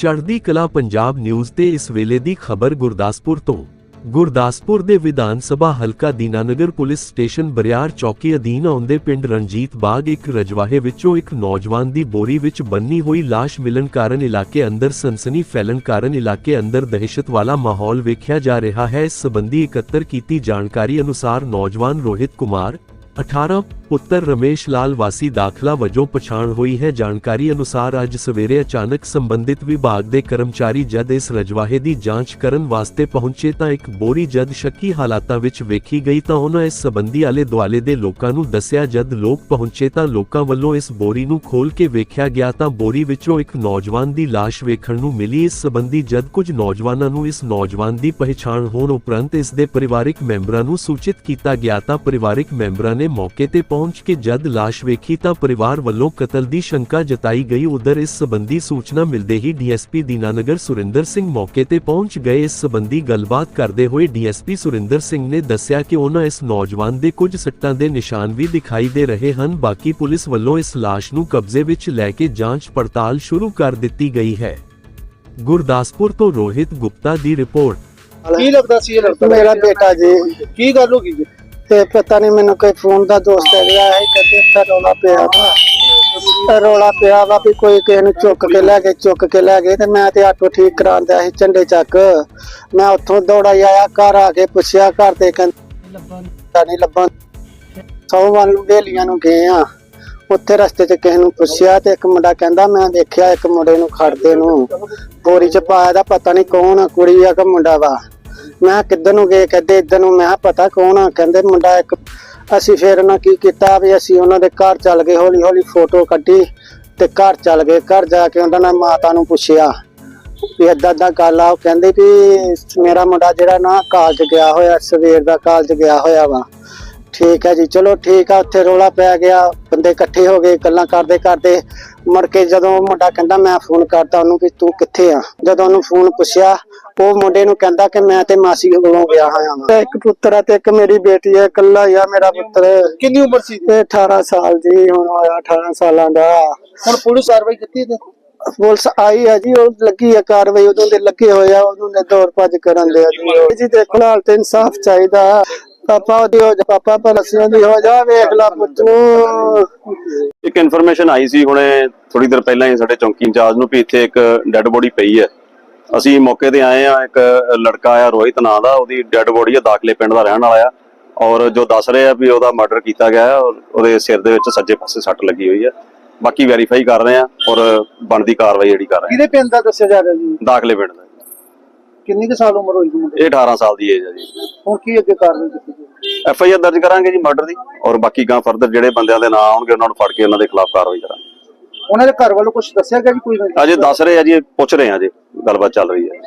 ਚੜ੍ਹਦੀ ਕਲਾ ਪੰਜਾਬ ਨਿਊਜ਼ ਤੇ ਇਸ ਵੇਲੇ ਦੀ ਖਬਰ ਗੁਰਦਾਸਪੁਰ ਤੋਂ। ਗੁਰਦਾਸਪੁਰ ਦੇ ਵਿਧਾਨ ਸਭਾ ਹਲਕਾ ਦੀਨਾਨਗਰ ਪੁਲਿਸ ਸਟੇਸ਼ਨ ਬਰਿਆਰ ਚੌਕੀ ਅਧੀਨ ਆਉਂਦੇ ਪਿੰਡ ਰਣਜੀਤ ਬਾਗ ਇੱਕ ਰਜਵਾਹੇ ਵਿੱਚੋਂ ਇੱਕ ਨੌਜਵਾਨ ਦੀ ਬੋਰੀ ਵਿੱਚ ਬੰਨੀ ਹੋਈ ਲਾਸ਼ ਮਿਲਣ ਕਾਰਨ ਇਲਾਕੇ ਅੰਦਰ ਸਨਸਨੀ ਫੈਲਣ ਕਾਰਨ ਇਲਾਕੇ ਅੰਦਰ ਦਹਿਸ਼ਤ ਵਾਲਾ ਮਾਹੌਲ ਵੇਖਿਆ ਜਾ ਰਿਹਾ ਹੈ। ਇਸ ਸੰਬੰਧੀ ਇਕੱਤਰ ਕੀਤੀ ਜਾਣਕਾਰੀ ਅਨੁਸਾਰ ਨੌਜਵਾਨ ਰੋਹਿਤ ਕੁਮਾਰ 18 ਪੁੱਤਰ ਰਮੇਸ਼ ਲਾਲ ਵਾਸੀ ਦਾਖਲਾ ਵਜੋਂ ਪਛਾਣ ਹੋਈ ਹੈ। ਜਾਣਕਾਰੀ ਅਨੁਸਾਰ ਅੱਜ ਸਵੇਰੇ ਅਚਾਨਕ ਸੰਬੰਧਿਤ ਵਿਭਾਗ ਦੇ ਕਰਮਚਾਰੀ ਜਦ ਇਸ ਰਜਵਾਹੇ ਦੀ ਜਾਂਚ ਕਰਨ ਵਾਸਤੇ ਪਹੁੰਚੇ ਤਾਂ ਇੱਕ ਬੋਰੀ ਜਦ ਸ਼ੱਕੀ ਹਾਲਾਤਾਂ ਵਿੱਚ ਵੇਖੀ ਗਈ ਤਾਂ ਉਹਨਾਂ ਇਸ ਸੰਬੰਧੀ ਆਲੇ ਦੁਆਲੇ ਦੇ ਲੋਕਾਂ ਨੂੰ ਦੱਸਿਆ, ਜਦ ਲੋਕ ਪਹੁੰਚੇ ਤਾਂ ਲੋਕਾਂ ਵੱਲੋਂ ਇਸ ਬੋਰੀ ਨੂੰ ਖੋਲ ਕੇ ਵੇਖਿਆ ਗਿਆ ਤਾਂ ਬੋਰੀ ਵਿੱਚੋਂ ਇੱਕ ਨੌਜਵਾਨ ਦੀ ਲਾਸ਼ ਵੇਖਣ ਨੂੰ ਮਿਲੀ। ਇਸ ਸੰਬੰਧੀ ਜਦ ਕੁਝ ਨੌਜਵਾਨਾਂ ਨੂੰ ਇਸ ਨੌਜਵਾਨ ਦੀ ਪਹਿਚਾਣ ਹੋਣ ਉਪਰੰਤ ਇਸ ਦੇ ਪਰਿਵਾਰਕ ਮੈਂਬਰਾਂ ਨੂੰ ਸੂਚਿਤ ਕੀਤਾ ਗਿਆ ਤਾਂ ਪਰਿਵਾਰਕ ਮੈਂਬਰਾਂ ਨੇ ਮੌਕੇ ਤੇ ਪਹੁੰਚ ਕੇ ਜਦ ਲਾਸ਼ ਵੇਖੀ ਤਾਂ ਪਰਿਵਾਰ ਵੱਲੋਂ ਕਤਲ ਦੀ ਸ਼ੰਕਾ ਜਤਾਈ ਗਈ। ਉਧਰ ਇਸ ਸੰਬੰਧੀ ਸੂਚਨਾ ਮਿਲਦੇ ਹੀ ਡੀਐਸਪੀ ਦੀਨਾਨਗਰ ਸੁਰਿੰਦਰ ਸਿੰਘ ਮੌਕੇ ਤੇ ਪਹੁੰਚ ਗਏ। ਇਸ ਸੰਬੰਧੀ ਗੱਲਬਾਤ ਕਰਦੇ ਹੋਏ ਡੀਐਸਪੀ ਸੁਰਿੰਦਰ ਸਿੰਘ ਨੇ ਦੱਸਿਆ ਕਿ ਉਹਨਾਂ ਇਸ ਨੌਜਵਾਨ ਦੇ ਕੁਝ ਸੱਟਾਂ ਦੇ ਨਿਸ਼ਾਨ ਵੀ ਦਿਖਾਈ ਦੇ ਰਹੇ ਹਨ। ਬਾਕੀ ਪੁਲਿਸ ਵੱਲੋਂ ਇਸ ਲਾਸ਼ ਨੂੰ ਕਬਜ਼ੇ ਵਿੱਚ ਲੈ ਕੇ ਜਾਂਚ ਪੜਤਾਲ ਸ਼ੁਰੂ ਕਰ ਦਿੱਤੀ ਗਈ ਹੈ। ਗੁਰਦਾਸਪੁਰ ਤੋਂ ਰੋਹਿਤ ਗੁਪਤਾ ਦੀ ਰਿਪੋਰਟ। ਕੀ ਲੱਗਦਾ ਸੀ ਇਹ ਲੜਕਾ? ਮੇਰਾ ਬੇਟਾ ਜੀ। ਕੀ ਗੱਲ ਹੋ ਗਈ ਜੀ? ਤੇ ਪਤਾ ਨਹੀਂ ਮੈਨੂੰ ਕੋਈ ਫੋਨ ਦਾ ਦੋਸਤ ਹੈ ਗਿਆ ਹੈ ਕਹਿੰਦੇ ਇੱਥੇ ਰੌਲਾ ਪਿਆ ਵਾ। ਰੌਲਾ ਪਿਆ ਵਾ ਵੀ ਕੋਈ ਕਿਸੇ ਨੂੰ ਚੁੱਕ ਕੇ ਲੈ ਗਏ, ਚੁੱਕ ਕੇ ਲੈ ਗਏ ਤੇ ਮੈਂ ਤੇ ਆਟੋ ਠੀਕ ਕਰਾਉਂਦਾ ਸੀ ਝੰਡੇ ਚੱਕ। ਮੈਂ ਉੱਥੋਂ ਦੌੜਾ ਆਇਆ, ਘਰ ਆ ਕੇ ਪੁੱਛਿਆ, ਘਰ ਤੇ ਕਹਿੰਦੇ ਲੱਭਣ ਨਹੀਂ ਲੱਭਣ ਸੌ ਵੱਲ ਨੂੰ ਵੇਲੀਆਂ ਨੂੰ ਗਏ ਆ। ਉੱਥੇ ਰਸਤੇ 'ਚ ਕਿਸੇ ਨੂੰ ਪੁੱਛਿਆ ਤੇ ਇੱਕ ਮੁੰਡਾ ਕਹਿੰਦਾ, ਮੈਂ ਦੇਖਿਆ ਇੱਕ ਮੁੰਡੇ ਨੂੰ ਖੜਦੇ ਨੂੰ। ਬੋਰੀ 'ਚ ਪਾਇਆ ਦਾ ਪਤਾ ਨਹੀਂ ਕੌਣ ਕੁੜੀ ਆ ਕਿ ਮੁੰਡਾ ਵਾ। ਮੈਂ ਕਿਹਾ ਕਿੱਧਰ ਨੂੰ ਗਏ, ਕਹਿੰਦੇ ਇੱਧਰ ਨੂੰ, ਮੈਂ ਕਿਹਾ ਪਤਾ ਕੌਣ ਆ? ਕਹਿੰਦੇ ਮੁੰਡਾ ਇੱਕ, ਅਸੀਂ ਫਿਰ ਉਹਨਾਂ ਕੀ ਕੀਤਾ ਵੀ ਅਸੀਂ ਉਹਨਾਂ ਦੇ ਘਰ ਚੱਲ ਗਏ ਹੌਲੀ ਹੌਲੀ ਫੋਟੋ ਕੱਢੀ ਤੇ ਘਰ ਚੱਲ ਗਏ। ਘਰ ਜਾ ਕੇ ਉਹਨਾਂ ਨੇ ਮਾਤਾ ਨੂੰ ਪੁੱਛਿਆ ਵੀ ਏਦਾਂ ਏਦਾਂ ਗੱਲ ਆ। ਉਹ ਕਹਿੰਦੇ ਵੀ ਮੇਰਾ ਮੁੰਡਾ ਜਿਹੜਾ ਨਾ ਕਾਲਜ ਗਿਆ ਹੋਇਆ, ਸਵੇਰ ਦਾ ਕਾਲਜ ਗਿਆ ਹੋਇਆ ਵਾ। ਠੀਕ ਹੈ ਜੀ, ਚਲੋ ਠੀਕ ਆ, ਉੱਥੇ ਰੋਲਾ ਪੈ ਗਿਆ, ਬੰਦੇ ਇਕੱਠੇ ਹੋ ਗਏ, ਗੱਲਾਂ ਕਰਦੇ ਕਰਦੇ ਮੁੜ ਕੇ ਜਦੋਂ ਮੁੰਡਾ ਕਹਿੰਦਾ ਮੈਂ ਫੋਨ ਕਰਤਾ ਉਹਨੂੰ ਵੀ ਤੂੰ ਕਿੱਥੇ ਆ? ਜਦੋਂ ਉਹਨੂੰ ਫੋਨ ਪੁੱਛਿਆ ਉਹ ਮੁੰਡੇ ਨੂੰ ਕਹਿੰਦਾ ਕਿ ਮੈਂ ਤੇ ਮਾਸੀ ਕੋਲੋਂ ਗਿਆ ਹੋਇਆ ਵਾਂ। ਇੱਕ ਪੁੱਤਰ ਆ ਤੇ ਇੱਕ ਮੇਰੀ ਬੇਟੀ ਹੈ ਇਕੱਲਾ ਹੀ ਆ ਮੇਰਾ ਪੁੱਤਰ। ਕਿੰਨੀ ਉਮਰ ਸੀ? ਇਹ 18 ਸਾਲ ਜੀ ਹੁਣ ਹੋਇਆ 18 ਸਾਲਾਂ ਦਾ। ਹੁਣ ਪੁਲਿਸ ਕਾਰਵਾਈ ਕੀਤੀ ਤੇ? ਪੁਲਿਸ ਆਈ ਹੈ ਜੀ ਉਹ ਲੱਗੀ ਹੈ ਕਾਰਵਾਈ ਉਦੋਂ ਦੇ ਲੱਗੇ ਹੋਏ ਆ ਉਦੋਂ ਦੇ ਦੌੜ ਭੱਜ ਕਰਨ ਦੇ ਆ ਜੀ। ਜੀ ਦੇਖੋ ਹਾਲ ਤੇ ਇਨਸਾਫ ਚਾਹੀਦਾ। ਪਾਪਾ ਉਹਦੀ ਹੋ ਜਾ ਪਾਪਾ ਪਲਸੀਆਂ ਦੀ ਹੋ ਜਾ ਵੇਖ ਲਾ ਪੁੱਤ। ਨੂੰ ਇੱਕ ਇਨਫੋਰਮੇਸ਼ਨ ਆਈ ਸੀ ਹੁਣੇ ਥੋੜੀ ਦੇਰ ਪਹਿਲਾਂ ਹੀ ਸਾਡੇ ਚੌਂਕੀ ਇੰਚਾਰਜ ਨੂੰ ਵੀ ਇੱਥੇ ਇੱਕ ਡੈੱਡ ਬੋਡੀ ਪਈ ਹੈ। ਅਸੀਂ ਮੌਕੇ ਤੇ ਆਏ ਆ ਇੱਕ ਲੜਕਾ ਆ ਰੋਹਿਤ ਨਾਂ ਦਾ ਉਹਦੀ ਡੈੱਡ ਬੋਡੀ ਆ ਦਾਖਲੇ ਪਿੰਡ ਦਾ ਰਹਿਣ ਵਾਲਾ ਆ। ਔਰ ਜੋ ਦੱਸ ਰਹੇ ਆ ਵੀ ਉਹਦਾ ਮਰਡਰ ਕੀਤਾ ਗਿਆ ਹੈ ਔਰ ਉਹਦੇ ਸਿਰ ਦੇ ਵਿੱਚ ਸੱਜੇ ਪਾਸੇ ਸੱਟ ਲੱਗੀ ਹੋਈ ਹੈ ਬਾਕੀ ਵੈਰੀਫਾਈ ਕਰ ਰਹੇ ਆ ਔਰ ਬਣਦੀ ਕਾਰਵਾਈ ਜਿਹੜੀ ਕਰ ਰਹੇ ਕਿਹਦੇ ਪਿੰਡ ਦਾ ਦੱਸਿਆ ਜਾ ਰਿਹਾ ਜੀ? ਆ ਦਾਖਲੇ ਪਿੰਡ ਦਾ। ਕਿੰਨੀ ਕੁ ਸਾਲ ਉਮਰ ਹੋਈ ਜੀ ਮੁੰਡੇ? ਇਹ 18 ਸਾਲ ਦੀ ਏਜ ਹੈ ਜੀ। ਹੁਣ ਕੀ ਅੱਗੇ ਕਾਰਵਾਈ ਕੀਤੀ ਜਾਊਗੀ? ਐਫ ਆਈ ਆਰ ਦਰਜ ਕਰਾਂਗੇ ਜੀ ਮਰਡਰ ਦੀ ਔਰ ਬਾਕੀ ਗਾਂ ਫਰਦਰ ਜਿਹੜੇ ਬੰਦਿਆਂ ਦੇ ਨਾਂ ਆਉਣਗੇ ਉਹਨਾਂ ਨੂੰ ਫੜ ਕੇ ਉਹਨਾਂ ਦੇ ਖਿਲਾਫ ਕਾਰਵਾਈ ਕਰਾਂਗੇ। ਉਹਨਾਂ ਦੇ ਘਰ ਵੱਲੋਂ ਕੁਝ ਦੱਸਿਆ ਗਿਆ ਜੀ ਕੋਈ ਅਜੇ ਦੱਸ ਰਹੇ ਆ ਜੀ, ਪੁੱਛ ਰਹੇ ਆ ਜੀ, ਗੱਲਬਾਤ ਚੱਲ ਰਹੀ ਹੈ।